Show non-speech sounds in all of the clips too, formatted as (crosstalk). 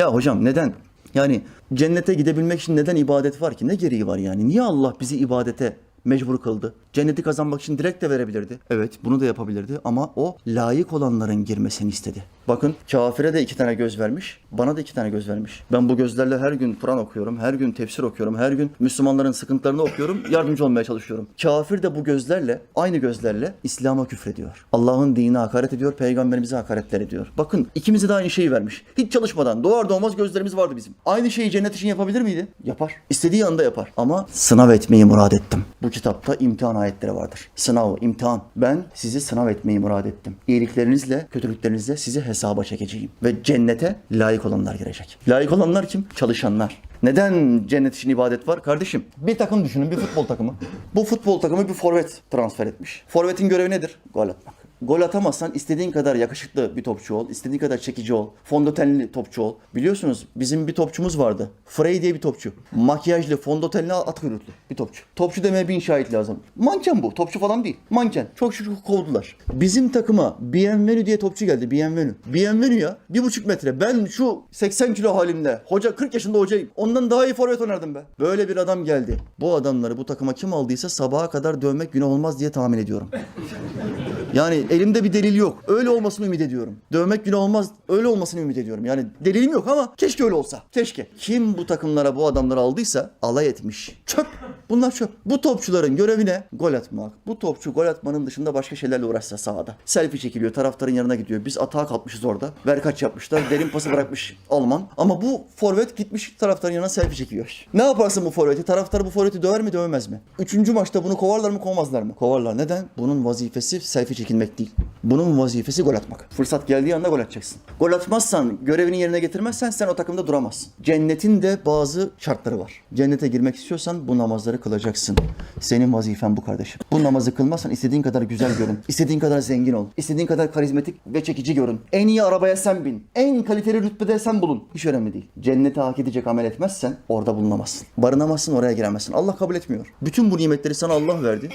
Ya hocam neden? Yani cennete gidebilmek için neden ibadet var ki? Ne gereği var yani? Niye Allah bizi ibadete mecbur kıldı? Cenneti kazanmak için direkt de verebilirdi. Evet bunu da yapabilirdi ama o layık olanların girmesini istedi. Bakın kafire de iki tane göz vermiş. Bana da iki tane göz vermiş. Ben bu gözlerle her gün Kur'an okuyorum. Her gün tefsir okuyorum. Her gün Müslümanların sıkıntılarını okuyorum. (laughs) Yardımcı olmaya çalışıyorum. Kafir de bu gözlerle, aynı gözlerle İslam'a küfrediyor. Allah'ın dinine hakaret ediyor. Peygamberimize hakaretler ediyor. Bakın ikimize de aynı şeyi vermiş. Hiç çalışmadan doğar doğmaz gözlerimiz vardı bizim. Aynı şeyi cennet için yapabilir miydi? Yapar. İstediği anda yapar. Ama sınav etmeyi murad ettim. Bu kitapta imtihan ayetleri vardır. Sınav, imtihan. Ben sizi sınav etmeyi murad ettim. İyiliklerinizle, kötülüklerinizle sizi hesaba çekeceğim. Ve cennete layık olanlar girecek. Layık olanlar kim? Çalışanlar. Neden cennet için ibadet var? Kardeşim bir takım düşünün bir futbol takımı. Bu futbol takımı bir forvet transfer etmiş. Forvetin görevi nedir? Gol atmak. Gol atamazsan istediğin kadar yakışıklı bir topçu ol, istediğin kadar çekici ol, fondötenli topçu ol. Biliyorsunuz bizim bir topçumuz vardı. Frey diye bir topçu. Makyajlı, fondötenli, at kuyruklu bir topçu. Topçu demeye bin şahit lazım. Manken bu, topçu falan değil. Manken. Çok şükür kovdular. Bizim takıma Bienvenu diye topçu geldi. Bienvenu. Bienvenu ya. Bir buçuk metre. Ben şu 80 kilo halimde. Hoca 40 yaşında hocayım. Ondan daha iyi forvet oynardım be. Böyle bir adam geldi. Bu adamları bu takıma kim aldıysa sabaha kadar dövmek günah olmaz diye tahmin ediyorum. (laughs) Yani elimde bir delil yok. Öyle olmasını ümit ediyorum. Dövmek günah olmaz. Öyle olmasını ümit ediyorum. Yani delilim yok ama keşke öyle olsa. Keşke. Kim bu takımlara bu adamları aldıysa alay etmiş. Çöp. Bunlar çöp. Bu topçuların görevi ne? Gol atmak. Bu topçu gol atmanın dışında başka şeylerle uğraşsa sahada. Selfie çekiliyor. Taraftarın yanına gidiyor. Biz atağa kalkmışız orada. Verkaç yapmışlar. Derin pası bırakmış Alman. Ama bu forvet gitmiş taraftarın yanına selfie çekiyor. Ne yaparsın bu forveti? Taraftar bu forveti döver mi dövmez mi? Üçüncü maçta bunu kovarlar mı kovmazlar mı? Kovarlar. Neden? Bunun vazifesi selfie çekilmek değil. Bunun vazifesi gol atmak. Fırsat geldiği anda gol atacaksın. Gol atmazsan, görevini yerine getirmezsen sen o takımda duramazsın. Cennetin de bazı şartları var. Cennete girmek istiyorsan bu namazları kılacaksın. Senin vazifen bu kardeşim. Bu namazı kılmazsan istediğin kadar güzel görün. istediğin kadar zengin ol. istediğin kadar karizmatik ve çekici görün. En iyi arabaya sen bin. En kaliteli rütbede sen bulun. Hiç önemli değil. Cennete hak edecek amel etmezsen orada bulunamazsın. Barınamazsın, oraya giremezsin. Allah kabul etmiyor. Bütün bu nimetleri sana Allah verdi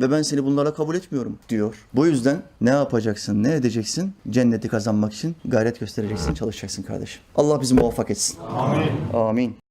ve ben seni bunlarla kabul etmiyorum diyor. Bu yüzden ne yapacaksın, ne edeceksin? Cenneti kazanmak için gayret göstereceksin, çalışacaksın kardeşim. Allah bizi muvaffak etsin. Amin. Amin.